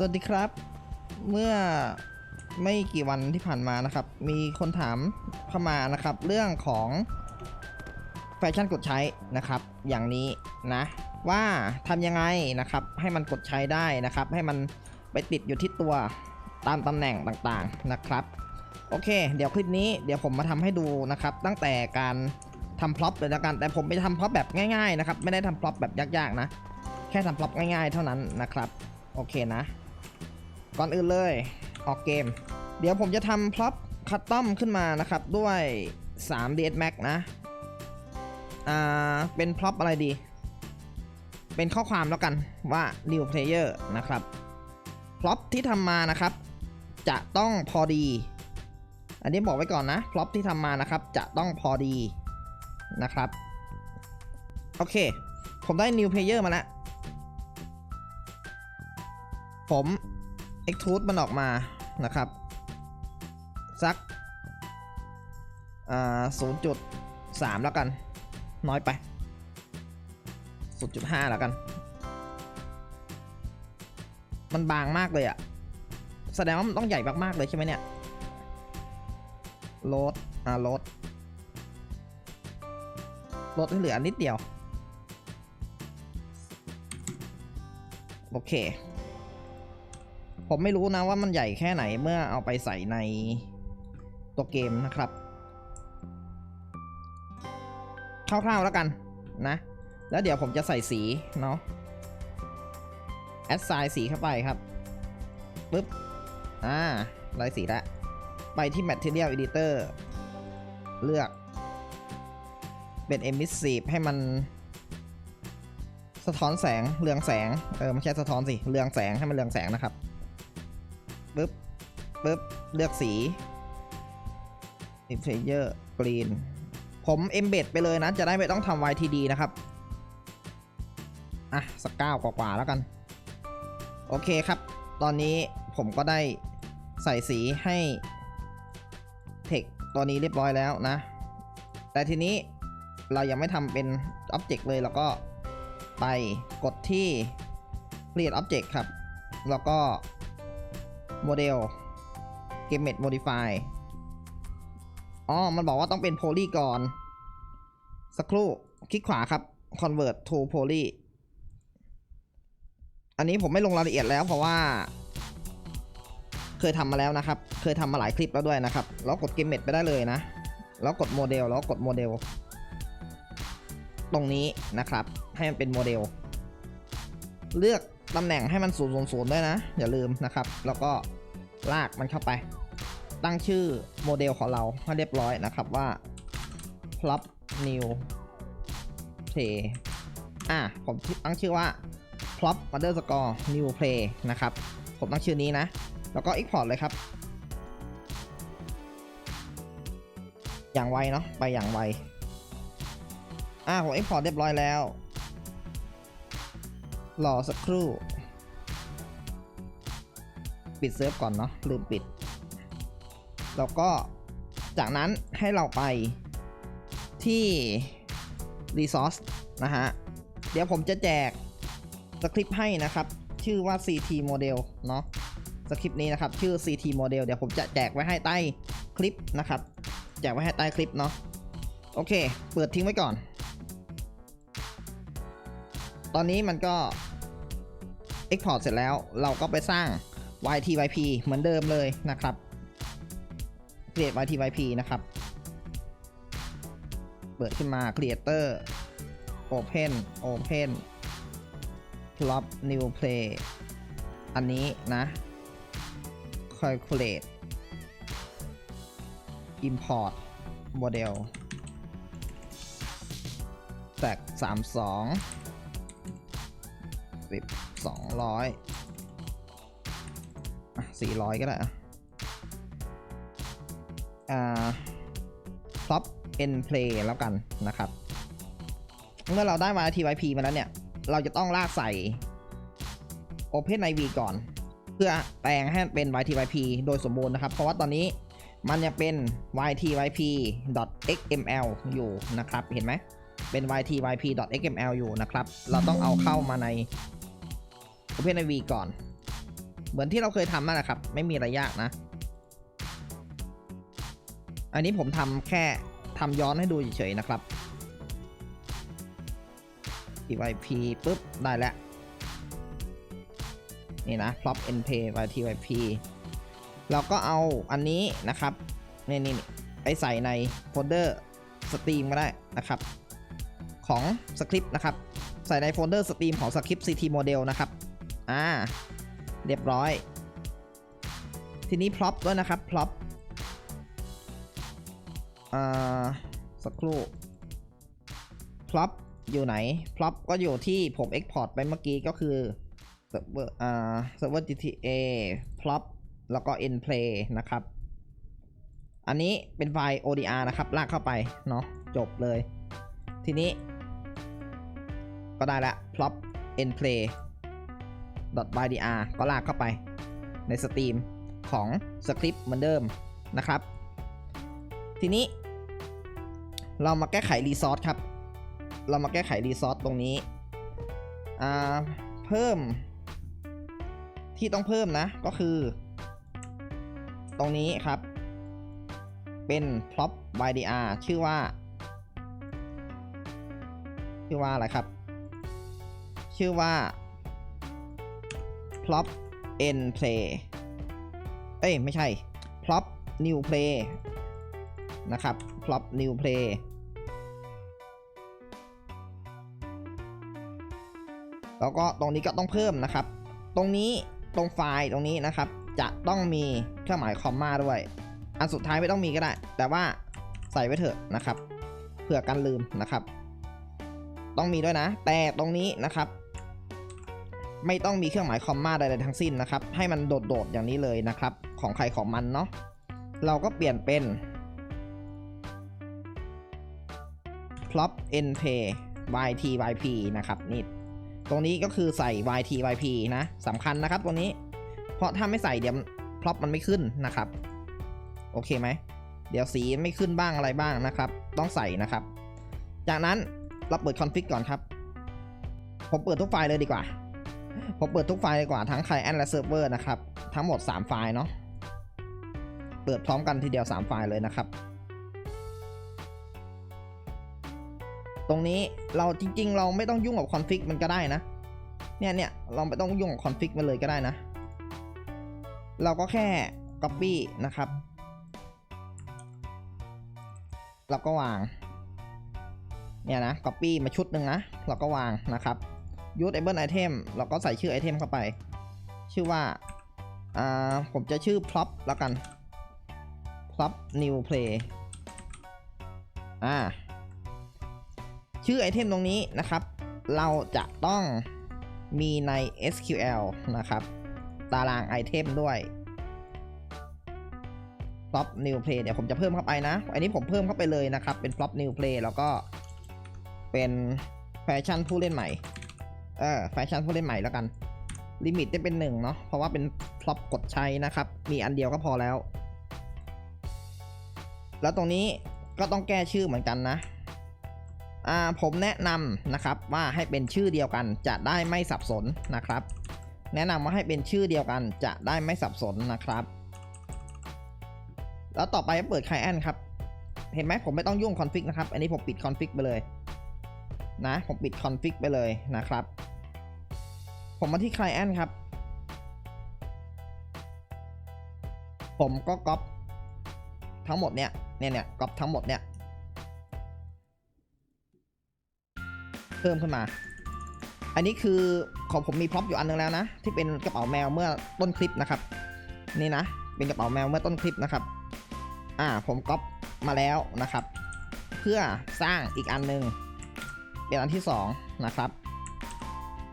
สวัสดีครับ เมื่อไม่กี่วันที่ผ่านมานะครับ มีคนถามเข้ามานะครับ เรื่องของแฟชั่นกดใช้นะครับ อย่างนี้นะ ว่าทำยังไงนะครับ ให้มันกดใช้ได้นะครับ ให้มันไปติดอยู่ที่ตัวตามตำแหน่งต่างๆนะครับ โอเค เดี๋ยวคลิปนี้เดี๋ยวผมมาทำให้ดูนะครับ ตั้งแต่การทำพร็อพเลยละกันแต่ผมไปทำพร็อพแบบง่ายๆนะครับ ไม่ได้ทำพร็อพแบบยากๆนะ แค่ทำพร็อพง่ายๆเท่านั้นนะครับ โอเคนะ ก่อนอื่นเลย ออกเกม เดี๋ยวผมจะทำพร็อพคัตตอมขึ้นมานะครับ ด้วย 3 DS Max นะ อ่า เป็นพร็อพอะไรดี เป็นข้อความแล้วกันว่า new player นะครับพร็อพที่ทำมานะครับ จะต้องพอดี อันนี้บอกไว้ก่อนนะพร็อพที่ทำมานะครับ จะต้องพอดีนะครับ โอเค ผมได้ new player มาแล้วผม extrude มันออกมานะครับ สักอ่า0.3แล้วกัน น้อยไป0.5แล้วกัน มันบางมากเลยอะแสดงว่ามันต้องใหญ่มากๆเลยใช่ไหมเนี่ยลดอ่าลดลดให้เหลือนิดเดียว โอเค ผมไม่รู้นะว่ามันใหญ่แค่ไหนเมื่อเอาไปใส่ในตัวเกมนะครับคร่าวๆแล้วกันนะ แล้วเดี๋ยวผมจะใส่สีเนาะแอดไซน์สีเข้าไปครับปึ๊บอ่าได้สีล้วไปที่ Material Editor เลือก เป็น Emissive ให้มัน สะท้อนแสง เรืองแสง เออ ไม่ใช่สะท้อนสิ เรืองแสงให้มันเรืองแสงนะครับ ปึ๊บปึ๊บเลือกสี Inflayer Green ผม embed ไปเลยนะ จะได้ไม่ต้องทำ YTD นะครับ อะ สักเก้ากว่าๆแล้วกัน โอเคครับ ตอนนี้ผมก็ได้ใส่สีให้เทคตัวนี้เรียบร้อยแล้วนะ แต่ทีนี้เรายังไม่ทำเป็น Object เลยเราก็ไปกดที่ Create Object ครับ แล้วก็ Model Game Mate Modify อ๋อ มันบอกว่าต้องเป็น Poly ก่อน สักครู่ คลิกขวาครับ Convert to Poly อันนี้ผมไม่ลงรายละเอียดแล้วเพราะว่า เคยทำมาแล้วนะครับ เคยทำมาหลายคลิปแล้วด้วยนะครับ แล้วกด Game Mate ไปได้เลยนะ แล้วกดโมเดล แล้วกดโมเดล ตรงนี้นะครับ ให้มันเป็นโมเดล เลือก ตำแหน่งให้มัน0 0 0ด้วยนะ อย่าลืมนะครับ แล้วก็ลากมันเข้าไป ตั้งชื่อโมเดลของเราให้เรียบร้อยนะครับว่า plop new play อะผมตั้งชื่อว่า plop underscore new play นะครับ ผมตั้งชื่อนี้นะ แล้วก็ export เลยครับ อย่างไวเนาะไปอย่างไวอ่าผม export เรียบร้อยแล้ว รอสักครู่ ปิดเซิร์ฟก่อนเนาะลืมปิด แล้วก็จากนั้นให้เราไปที่ resource นะฮะ เดี๋ยวผมจะแจกสคริปต์ให้นะครับ ชื่อว่า CT model เนาะสคริปต์นี้นะครับ ชื่อ CT model เดี๋ยวผมจะแจกไว้ให้ใต้คลิปนะครับ แจกไว้ให้ใต้คลิปเนาะโอเค เปิดทิ้งไว้ก่อน ตอนนี้มันก็ Export เสร็จแล้วเราก็ไปสร้าง YTYP เหมือนเดิมเลยนะครับ Create YTYP นะครับ เปิดขึ้นมา Creator Open Open Plop New Play อันนี้นะ Calculate Import Model แตก32 สิบสองร้อยสี่ร้อยก็ได้อะอ่า plop n play แล้วกันนะครับ เมื่อเราได้มา typ มาแล้วเนี่ย เราจะต้องลากใส่ open iv ก่อน เพื่อแปลงให้เป็น ytyp โดยสมบูรณ์นะครับ เพราะว่าตอนนี้มันยังเป็น ytyp.xml อยู่นะครับ เห็นไหม เป็น ytyp.xml อยู่นะครับ เราต้องเอาเข้ามาใน OpenIV ก่อน เหมือนที่เราเคยทำนั่นแหละครับ ไม่มีอะไรยากนะ อันนี้ผมทำแค่ทำย้อนให้ดูเฉยๆนะครับ TYP ปุ๊บ ได้แล้ว นี่นะ plop np by TYP เราก็เอาอันนี้นะครับ นี่นี่ไปใส่ในโฟลเดอร์สตรีมก็ได้นะครับ ของสคริปต์นะครับ ใส่ในโฟลเดอร์สตรีมของสคริปต์ CT model นะครับ อ่า เรียบร้อย ทีนี้ plop ด้วยนะครับ plop อ่าสักครู่ plop อยู่ไหน plop ก็อยู่ที่ผม export ไปเมื่อกี้ก็คือ server อ่า server GTA plop แล้วก็ nplay นะครับ อันนี้เป็นไฟล์ ODR นะครับ ลากเข้าไป เนาะจบเลย ทีนี้ ก็ได้ละ plop nplay .bydr ก็ลากเข้าไปในสตรีมของสคริปต์เหมือนเดิมนะครับ ทีนี้ เรามาแก้ไขรีซอสครับ เรามาแก้ไขรีซอสตรงนี้อ่าเพิ่มที่ต้องเพิ่มนะก็คือ ตรงนี้ครับ เป็น plop bydr ชื่อว่า ชื่อว่าอะไรครับ ชื่อว่า plop n play เอ้ย ไม่ใช่ plop new play นะครับ plop new play แล้วก็ตรงนี้ก็ต้องเพิ่มนะครับ ตรงนี้ตรงไฟล์ตรงนี้นะครับ จะต้องมีเครื่องหมายคอมมาด้วย อันสุดท้ายไม่ต้องมีก็ได้ แต่ว่าใส่ไว้เถอะนะครับ เผื่อกันลืมนะครับ ต้องมีด้วยนะ แต่ตรงนี้นะครับ ไม่ต้องมีเครื่องหมายคอมมาใดๆทั้งสิ้นนะครับ ให้มันโดดๆอย่างนี้เลยนะครับ ของใครของมันเนาะ เราก็เปลี่ยนเป็น plop np yt yp นะครับนี่ ตรงนี้ก็คือใส่ yt yp นะสำคัญนะครับตรงนี้ เพราะถ้าไม่ใส่เดี๋ยว plop มันไม่ขึ้นนะครับ โอเคไหม เดี๋ยวสีไม่ขึ้นบ้างอะไรบ้างนะครับ ต้องใส่นะครับ จากนั้นเราเปิด config ก่อนครับ ผมเปิดทุกไฟล์เลยดีกว่า ผมเปิดทุกไฟล์ดีกว่าทั้ง client และ server นะครับ ทั้งหมด 3 ไฟล์เนาะเปิดพร้อมกันทีเดียว 3 ไฟล์เลยนะครับ ตรงนี้เราจริง ๆ เราไม่ต้องยุ่งกับคอนฟิกมันก็ได้นะ เนี่ยเนี่ยเราไม่ต้องยุ่งกับคอนฟิกมันเลยก็ได้นะ เราก็แค่ copy นะครับเราก็วาง เนี่ยนะ copy มาชุดหนึ่งนะ เราก็วางนะครับ usable item เทมเราก็ใส่ชื่อไอเทมเข้าไป ชื่อว่าอ่าผมจะชื่อ plop แล้วกัน plop new play อ่า ชื่อไอเทมตรงนี้นะครับ เราจะต้องมีใน SQL นะครับ ตารางไอเทมด้วย plop new play เดี๋ยวผมจะเพิ่มเข้าไปนะ อันนี้ผมเพิ่มเข้าไปเลยนะครับ เป็น plop new play แล้วก็เป็นแฟชั่นผู้เล่นใหม่ เออแฟชั่นผู้เล่นใหม่แล้วกัน ลิมิตจะเป็นหนึ่งเนาะ เพราะว่าเป็น plop กดใช้นะครับ มีอันเดียวก็พอแล้ว แล้วตรงนี้ก็ต้องแก้ชื่อเหมือนกันนะ อ่า ผมแนะนำนะครับว่าให้เป็นชื่อเดียวกันจะได้ไม่สับสนนะครับ แนะนำว่าให้เป็นชื่อเดียวกันจะได้ไม่สับสนนะครับ แล้วต่อไปเปิด client ครับ เห็นไหมผมไม่ต้องยุ่งคอนฟิกนะครับ อันนี้ผมปิดคอนฟิกไปเลยนะ ผมปิดคอนฟิกไปเลยนะครับ ผมมาที่ client ครับ ผมก็ก๊อปทั้งหมดเนี่ยเนี่ยเนี่ยก๊อปทั้งหมดเนี่ยเพิ่มขึ้นมา อันนี้คือของผมมีพร็อพอยู่อันนึงแล้วนะ ที่เป็นกระเป๋าแมวเมื่อต้นคลิปนะครับ นี่นะ เป็นกระเป๋าแมวเมื่อต้นคลิปนะครับ อ่า ผมก๊อปมาแล้วนะครับ เพื่อสร้างอีกอันหนึ่งเป็นอันที่สองนะครับ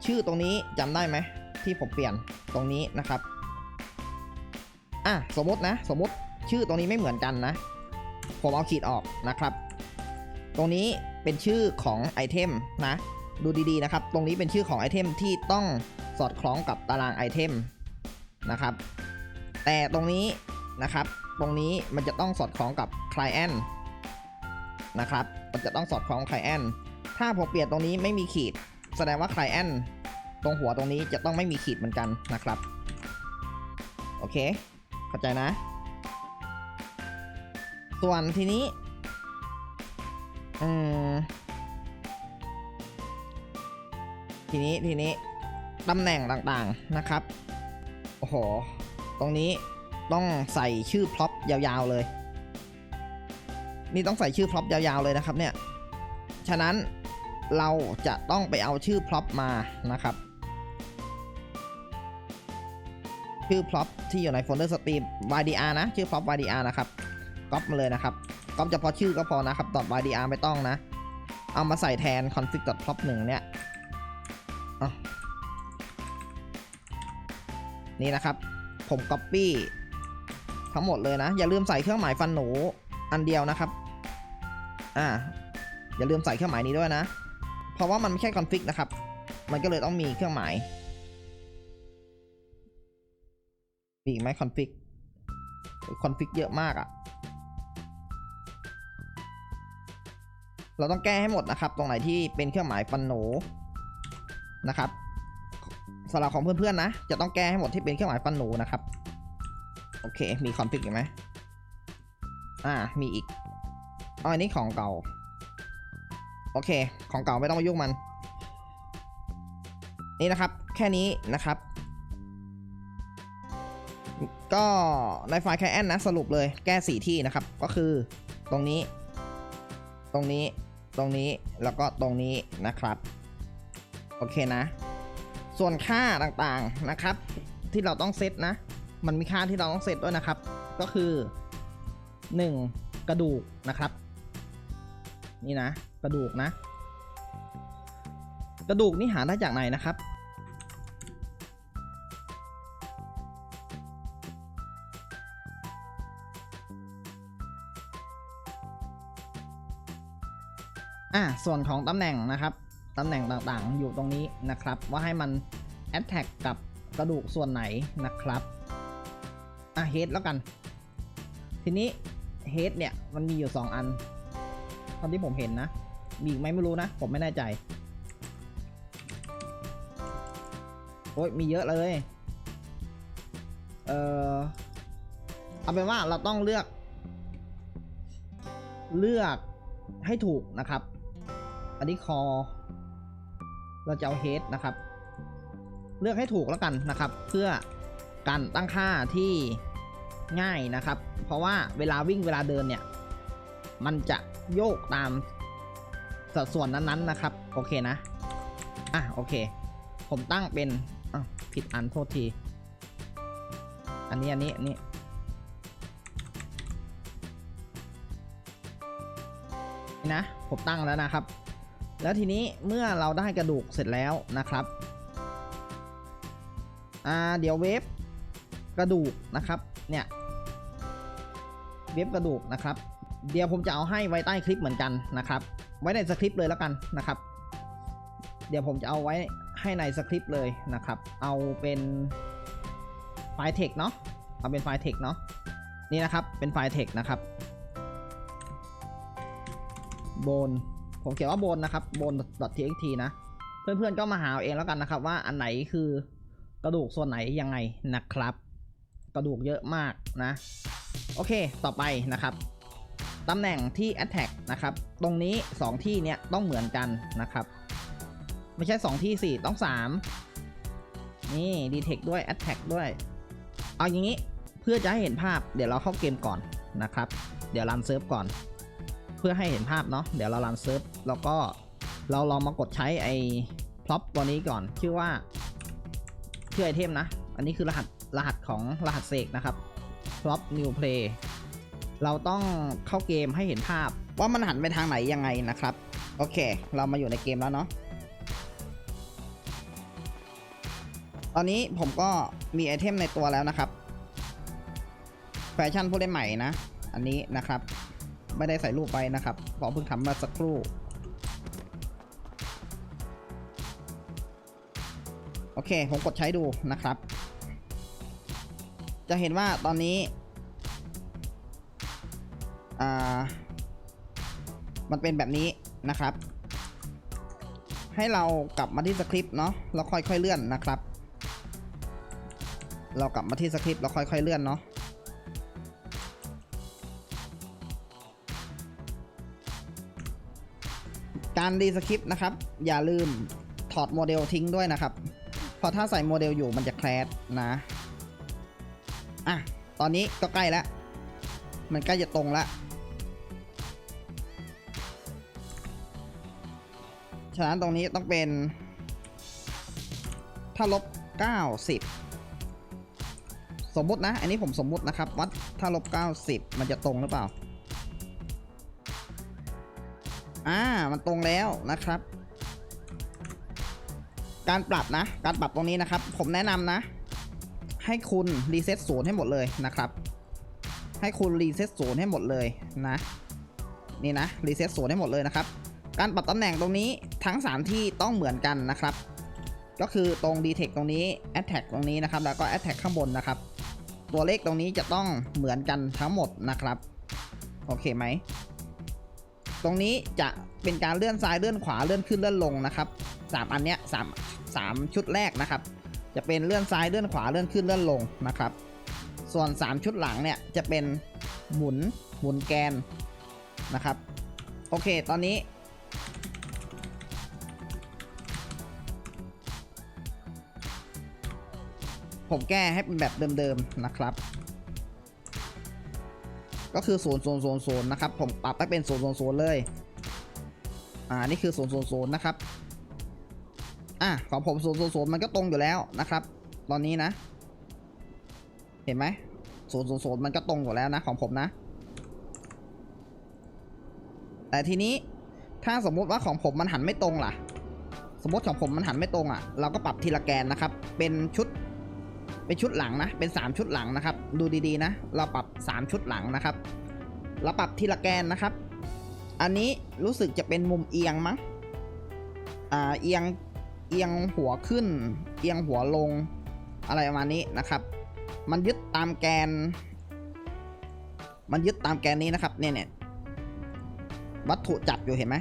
ชื่อตรงนี้จำได้ไหมที่ผมเปลี่ยนตรงนี้นะครับอะสมมตินะสมมติชื่อตรงนี้ไม่เหมือนกันนะ ผมเอาขีดออกนะครับ ตรงนี้เป็นชื่อของไอเทมนะ ดูดีๆนะครับ ตรงนี้เป็นชื่อของไอเทมที่ต้องสอดคล้องกับตารางไอเทมนะครับ แต่ตรงนี้นะครับ ตรงนี้มันจะต้องสอดคล้องกับ client นะครับ มันจะต้องสอดคล้อง client ถ้าผมเปลี่ยนตรงนี้ไม่มีขีด แสดงว่า client ตรงหัวตรงนี้จะต้องไม่มีขีดเหมือนกันนะครับ โอเค เข้าใจนะ ส่วนทีนี้อืมทีนี้ทีนี้ตำแหน่งต่างๆนะครับ โอ้โห ตรงนี้ต้องใส่ชื่อพร็อพยาวๆเลย นี่ต้องใส่ชื่อพร็อพยาวๆเลยนะครับเนี่ย ฉะนั้น เราจะต้องไปเอาชื่อพร็อพมานะครับ ชื่อพร็อพที่อยู่ในโฟลเดอร์สตรีม YDR นะ ชื่อพร็อพ YDR นะครับก๊อปมาเลยนะครับก๊อปเฉพาะชื่อก็พอนะครับตอบ .ydr ไม่ต้องนะ เอามาใส่แทน config.prop 1เนี่ยนี่นะครับ ผม copy ทั้งหมดเลยนะ อย่าลืมใส่เครื่องหมายฟันหนูอันเดียวนะครับ อ่า อย่าลืมใส่เครื่องหมายนี้ด้วยนะ เพราะว่ามันไม่ใช่ config นะครับ มันก็เลยต้องมีเครื่องหมายมีอีกไหม config config เยอะมากอะ่ะ เราต้องแก้ให้หมดนะครับ ตรงไหนที่เป็นเครื่องหมายฟันหนูนะครับสำหรับของเพื่อนๆนะ จะต้องแก้ให้หมดที่เป็นเครื่องหมายฟันหนูนะครับ โอเค มีคอนฟิกอีกไหมอ่า มีอีกอ๋ออันนี้ของเก่า โอเค ของเก่าไม่ต้องมายุ่งมัน นี่นะครับ แค่นี้นะครับ ก็ในไฟล์ client นะสรุปเลยแก้ 4 ที่นะครับ ก็คือตรงนี้ ตรงนี้ ตรงนี้ แล้วก็ตรงนี้นะครับ โอเคนะ ส่วนค่าต่างๆนะครับ ที่เราต้องเซตนะ มันมีค่าที่เราต้องเซตด้วยนะครับ ก็คือ 1. กระดูกนะครับ นี่นะกระดูกนะ กระดูกนี่หาได้จากไหนนะครับ อะส่วนของตำแหน่งนะครับตำแหน่งต่างๆ อยู่ตรงนี้นะครับ ว่าให้มัน attack กับกระดูกส่วนไหนนะครับอะ head แล้วกัน ทีนี้ head เนี่ย มันมีอยู่ 2 อัน เท่าที่ผมเห็นนะ มีอีกไหมไม่รู้นะ ผมไม่แน่ใจ โอ้ยมีเยอะเลย เออเอาเป็นว่าเราต้องเลือก เลือกให้ถูกนะครับ อันนี้คอ เราจะเอาเฮดนะครับ เลือกให้ถูกแล้วกันนะครับ เพื่อการตั้งค่าที่ง่ายนะครับ เพราะว่าเวลาวิ่งเวลาเดินเนี่ย มันจะ โยกตามสัดส่วนนั้นๆนะครับ โอเคนะ อะ โอเค ผมตั้งเป็นอะผิดอันโทษที อันนี้ อันนี้ อันนี้นะ ผมตั้งแล้วนะครับ แล้วทีนี้เมื่อเราได้กระดูกเสร็จแล้วนะครับอ่าเดี๋ยวเวฟกระดูกนะครับ เนี่ย เวฟกระดูกนะครับ เดี๋ยวผมจะเอาให้ไว้ใต้คลิปเหมือนกันนะครับ ไว้ในสคริปต์เลยแล้วกันนะครับ เดี๋ยวผมจะเอาไว้ให้ในสคริปต์เลยนะครับ เอาเป็นไฟล์เทคเนาะ เอาเป็นไฟล์เทคเนาะ นี่นะครับ เป็นไฟล์เทคนะครับโบน ผมเขียนว่าโบนนะครับโบน .txt นะ เพื่อนๆก็มาหาเอาเองแล้วกันนะครับ ว่าอันไหนคือกระดูกส่วนไหนยังไงนะครับ กระดูกเยอะมากนะ โอเค ต่อไปนะครับ ตำแหน่งที่ attack นะครับ ตรงนี้ 2 ที่เนี้ยต้องเหมือนกันนะครับ ไม่ใช่ 2 ที่สิต้อง 3 นี่ detect ด้วย attack ด้วย เอาอย่างนี้เพื่อจะให้เห็นภาพเดี๋ยวเราเข้าเกมก่อนนะครับ เดี๋ยวรันเซิร์ฟก่อน เพื่อให้เห็นภาพเนาะเดี๋ยวเรารันเซิร์ฟแล้วก็เราลองมากดใช้ไอ้พล็อปตัวนี้ก่อน ชื่อว่าชื่อไอเทมนะ อันนี้คือรหัสรหัสของรหัสเสกนะครับพล็อป new play เเราต้องเข้าเกมให้เห็นภาพ ว่ามันหันไปทางไหนยังไงนะครับ โอเค เรามาอยู่ในเกมแล้วเนาะตอนนี้ผมก็มีไอเทมในตัวแล้วนะครับ แฟชั่นผู้เล่นใหม่นะ อันนี้นะครับ ไม่ได้ใส่รูปไปนะครับเพราะเพิ่งทำมาสักครู่ โอเค ผมกดใช้ดูนะครับ จะเห็นว่าตอนนี้ อ่า มันเป็นแบบนี้นะครับ ให้เรากลับมาที่สคริปต์เนาะแล้วค่อยๆเลื่อนนะครับ เรากลับมาที่สคริปต์เราค่อยๆเลื่อนเนาะการรีสคริปต์นะครับ อย่าลืมถอดโมเดลทิ้งด้วยนะครับเพราะถ้าใส่โมเดลอยู่มันจะแคลสนะอะตอนนี้ก็ใกล้แล้ว มันใกล้จะตรงแล้ว ฉะนั้นตรงนี้ต้องเป็น ถ้าลบ 90 สมมุตินะ อันนี้ผมสมมุตินะครับ วัดถ้าลบ 90 มันจะตรงหรือเปล่า อ่า มันตรงแล้วนะครับ การปรับนะ การปรับตรงนี้นะครับ ผมแนะนำนะ ให้คุณรีเซ็ตศูนย์ให้หมดเลยนะครับ ให้คุณรีเซ็ตศูนย์ให้หมดเลยนะ นี่นะ รีเซ็ตศูนย์ให้หมดเลยนะครับ การปรับตำแหน่งตรงนี้ทั้ง 3 ที่ต้องเหมือนกันนะครับ ก็คือตรง detect ตรงนี้ attack ตรงนี้นะครับ แล้วก็ attack ข้างบนนะครับ ตัวเลขตรงนี้จะต้องเหมือนกันทั้งหมดนะครับ โอเคไหม ตรงนี้จะเป็นการเลื่อนซ้ายเลื่อนขวาเลื่อนขึ้นเลื่อนลงนะครับสามอันเนี้ยสามสามชุดแรกนะครับ จะเป็นเลื่อนซ้ายเลื่อนขวาเลื่อนขึ้นเลื่อนลงนะครับ ส่วน 3 ชุดหลังเนี่ยจะเป็นหมุนหมุนแกนนะครับ โอเค ตอนนี้ ผมแก้ให้เป็นแบบเดิมๆนะครับ ก็คือ0 0 0 0นนะครับ ผมปรับให้เป็น0 0 0เลย อ่า นี่คือ0 0 0นนะครับ อะของผม0 0 0มันก็ตรงอยู่แล้วนะครับ ตอนนี้นะ เห็นไหม0 0 0มันก็ตรงอยู่แล้วนะของผมนะ แต่ทีนี้ถ้าสมมุติว่าของผมมันหันไม่ตรงล่ะ สมมติของผมมันหันไม่ตรงอะ เราก็ปรับทีละแกนนะครับ เป็นชุด เป็นชุดหลังนะ เป็น 3 ชุดหลังนะครับ ดูดีๆนะ เราปรับ 3 ชุดหลังนะครับ เราปรับทีละแกนนะครับ อันนี้รู้สึกจะเป็นมุมเอียงมั้ง อ่า เอียง เอียงหัวขึ้น เอียงหัวลง อะไรประมาณนี้นะครับ มันยึดตามแกน มันยึดตามแกนนี้นะครับ เนี่ยเนี่ยวัตถุจับอยู่เห็นไหม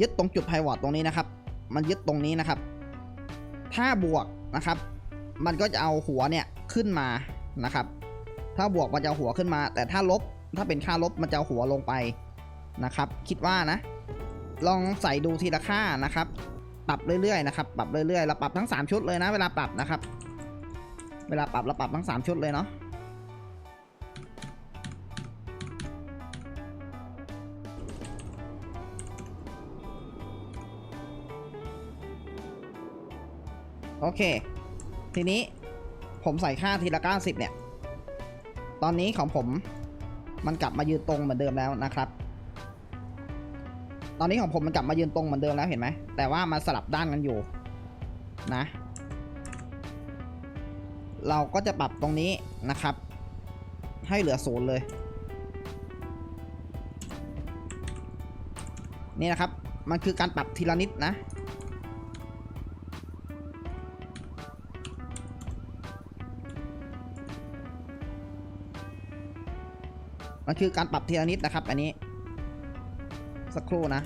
ยึดตรงจุดไพวอตตรงนี้นะครับ มันยึดตรงนี้นะครับ ถ้าบวกนะครับ มันก็จะเอาหัวเนี่ยขึ้นมานะครับ ถ้าบวกมันจะหัวขึ้นมา แต่ถ้าลบถ้าเป็นค่าลบมันจะหัวลงไปนะครับ คิดว่านะ ลองใส่ดูทีละค่านะครับ ปรับเรื่อยๆนะครับ ปรับเรื่อยๆเราปรับทั้ง 3 ชุดเลยนะ เวลาปรับนะครับ เวลาปรับเราปรับทั้ง 3 ชุดเลยเนาะโอเค ทีนี้ผมใส่ค่าทีละ 90 เนี่ย ตอนนี้ของผมมันกลับมายืนตรงเหมือนเดิมแล้วนะครับ ตอนนี้ของผมมันกลับมายืนตรงเหมือนเดิมแล้วเห็นไหม แต่ว่ามาสลับด้านกันอยู่นะ เราก็จะปรับตรงนี้นะครับ ให้เหลือศูนย์เลย นี่นะครับ มันคือการปรับทีละนิดนะ มันคือการปรับทีละนิดนะครับ อันนี้ สักครู่นะ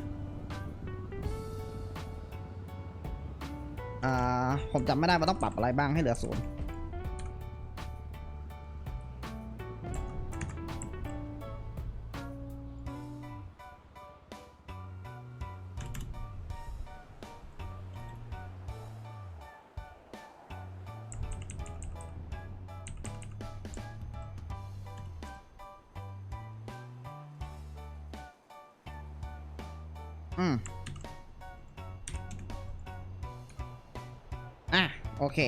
อ่าผมจำไม่ได้ว่าต้องปรับอะไรบ้างให้เหลือศูนย์ อืมอะ โอเค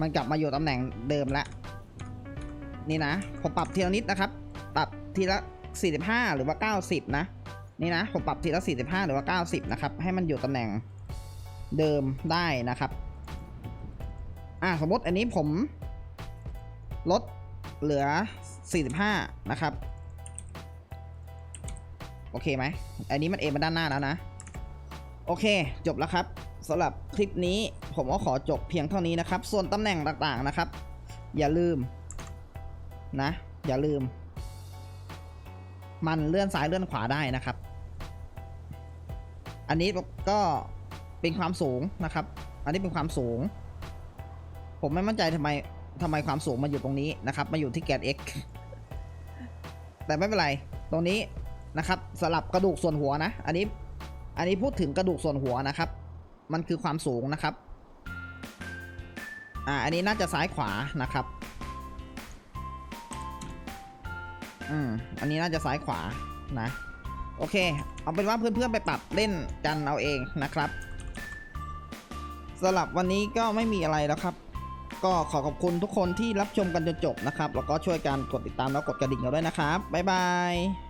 มันกลับมาอยู่ตำแหน่งเดิมแล้วนี่นะ ผมปรับทีละนิดนะครับ ปรับทีละ 45 หรือว่า 90 นะ นี่นะ ผมปรับทีละ 45 หรือว่า 90 นะครับ ให้มันอยู่ตำแหน่งเดิมได้นะครับ อะ สมมติอันนี้ผมลดเหลือ 45 นะครับ โอเคไหมอันนี้มันเอ็นมาด้านหน้าแล้วนะ โอเค จบแล้วครับสำหรับคลิปนี้ผมก็ขอจบเพียงเท่านี้นะครับ ส่วนตำแหน่งต่างๆนะครับ อย่าลืมนะ อย่าลืม มันเลื่อนซ้ายเลื่อนขวาได้นะครับ อันนี้ก็เป็นความสูงนะครับ อันนี้เป็นความสูง ผมไม่มั่นใจทำไมทำไมความสูงมาอยู่ตรงนี้นะครับ มาอยู่ที่แกน x แต่ไม่เป็นไร ตรงนี้ นะครับสลับกระดูกส่วนหัวนะ อันนี้อันนี้พูดถึงกระดูกส่วนหัวนะครับ มันคือความสูงนะครับอ่าอันนี้น่าจะซ้ายขวานะครับอืมอันนี้น่าจะซ้ายขวานะโอเค เอาเป็นว่าเพื่อนๆไปปรับเล่นกันเอาเองนะครับสำหรับวันนี้ก็ไม่มีอะไรแล้วครับ ก็ขอขอบคุณทุกคนที่รับชมกันจนจบนะครับ แล้วก็ช่วยกันกดติดตามแล้วกดกระดิ่งเราด้วยนะครับ บ๊ายบาย